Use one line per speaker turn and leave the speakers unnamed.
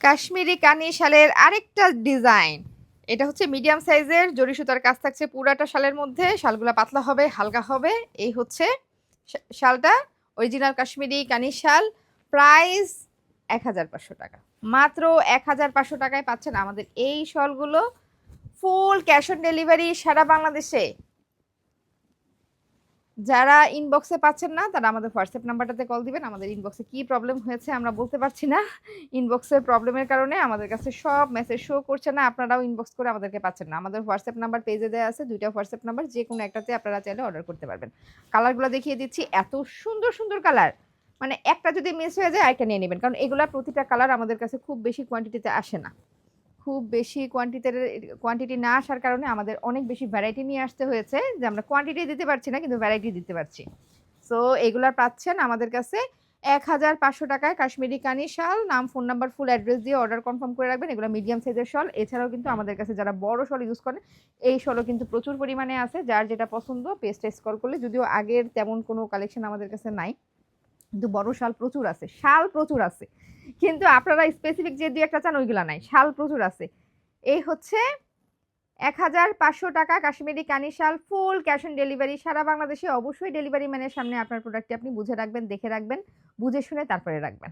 কাশ্মীরি কানি শালের আরেকটা ডিজাইন। এটা হচ্ছে মিডিয়াম সাইজের, জরি সুতার কাজ থাকছে পুরাটা শালের মধ্যে। শালগুলো পাতলা হবে, হালকা হবে। এই হচ্ছে শালটা অরিজিনাল কাশ্মীরি কানি শাল। প্রাইস এক হাজার পাঁচশো টাকা। মাত্র এক হাজার পাঁচশো টাকায় পাচ্ছেন আমাদের এই শালগুলো। ফুল ক্যাশ অন ডেলিভারি সারা বাংলাদেশে। যারা ইনবক্সে পাচ্ছেন না, তারা আমাদের হোয়াটসঅ্যাপ নাম্বারটাতে কল দিবেন। আমাদের ইনবক্সে কি প্রবলেম হয়েছে আমরা বলতে পারছি না। ইনবক্সের প্রবলেমের কারণে আমাদের কাছে সব মেসেজ শো করছে না, আপনারাও ইনবক্স করে আমাদেরকে পাচ্ছেন না। আমাদের হোয়াটসঅ্যাপ নাম্বার পেজে দেওয়া আছে, দুইটা হোয়াটসঅ্যাপ নাম্বার যে কোনো একটাতে আপনারা চাইলে অর্ডার করতে পারবেন। কালারগুলো দেখিয়ে দিচ্ছি, এত সুন্দর সুন্দর কালার মানে একটা যদি মিস হয়ে যায়, আরেকটা নিয়ে নেবেন। কারণ এগুলা প্রতিটা কালার আমাদের কাছে খুব বেশি কোয়ান্টিটিতে আসে না। খুব বেশি কোয়ান্টিটিতে কোয়ান্টিটি না আসার কারণে আমাদের অনেক বেশি ভ্যারাইটি নিয়ে আসতে হয়েছে যে আমরা কোয়ান্টিটি দিতে পারছি না, কিন্তু ভ্যারাইটি দিতে পারছি। সো এগুলা পাচ্ছেন আমাদের কাছে এক হাজার পাঁচশো টাকায় কাশ্মীরি কানি শাল, নাম ফোন নাম্বার ফুল অ্যাড্রেস দিয়ে অর্ডার কনফার্ম করে রাখবেন। এগুলো মিডিয়াম সাইজের শল। এছাড়াও কিন্তু আমাদের কাছে যারা বড় শল ইউজ করেন, এই শলও কিন্তু প্রচুর পরিমাণে আছে। যার যেটা পছন্দ পেজটা স্কল করলে, যদিও আগের তেমন কোনো কালেকশন আমাদের কাছে নাই। কিন্তু বড় শাল প্রচুর আছে, শাল প্রচুর আছে। কিন্তু আপনারা স্পেসিফিক যে দুই একটা চান, ওইগুলা নাই, শাল প্রচুর আছে। এই হচ্ছে এক হাজার পাঁচশো টাকা কাশ্মীরি কানি শাল ফুল ক্যাশ অন ডেলিভারি সারা বাংলাদেশে অবশ্যই ডেলিভারি ম্যানের সামনে আপনার প্রোডাক্টটি আপনি বুঝে রাখবেন, দেখে রাখবেন, বুঝে শুনে তারপরে রাখবেন।